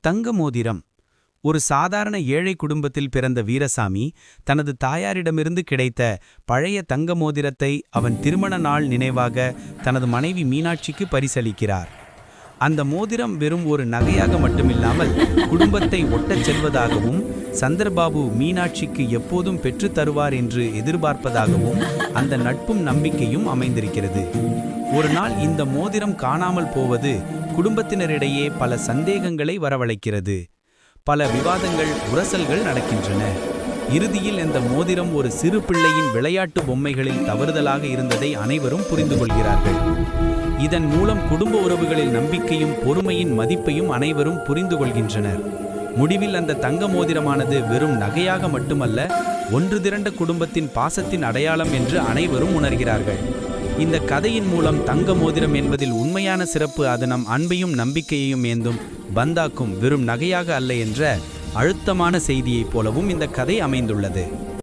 தங்க மோதிரம் ஒரு சாதாரண ஏழை குடும்பத்தில் பிறந்த வீரசாமி தனது தாயாரிடமிருந்து கிடைத்த பழைய தங்க மோதிரத்தை அவன் திருமண நாள் நினைவாக தனது மனைவி மீனாட்சிக்கு பரிசளிக்கிறார். அந்த மோதிரம் வெறும் ஒரு நகையாக மட்டுமில்லாமல் குடும்பத்தை ஒட்டச் செல்வதாகவும் சந்திரபாபு மீனாட்சிக்கு எப்போதும் பெற்றுத் தருவார் என்று எதிர்பார்ப்பதாகவும் அந்த நட்பும் நம்பிக்கையும் அமைந்திருக்கிறது. ஒரு நாள் இந்த மோதிரம் காணாமல் போவது குடும்பத்தினரிடையே பல சந்தேகங்களை வரவழைக்கிறது. பல விவாதங்கள் உரசல்கள் நடக்கின்றன. இறுதியில் இந்த மோதிரம் ஒரு சிறு பிள்ளையின் விளையாட்டு பொம்மைகளில் தவறுதலாக இருந்ததை அனைவரும் புரிந்து கொள்கிறார்கள் இதன் மூலம் குடும்ப உறவுகளில் நம்பிக்கையும் பொறுமையின் மதிப்பையும் அனைவரும் புரிந்து கொள்கின்றனர். முடிவில் அந்த தங்க மோதிரமானது வெறும் நகையாக மட்டுமல்ல ஒன்று திரண்ட குடும்பத்தின் பாசத்தின் அடையாளம் என்று அனைவரும் உணர்கிறார்கள். இந்த கதையின் மூலம் தங்க மோதிரம் என்பதில் உண்மையான சிறப்பு அது நம் அன்பையும் நம்பிக்கையையும் ஏந்தும் பந்தாக்கும் வெறும் நகையாக அல்ல என்ற அழுத்தமான செய்தியைப் போலவும் இந்த கதை அமைந்துள்ளது.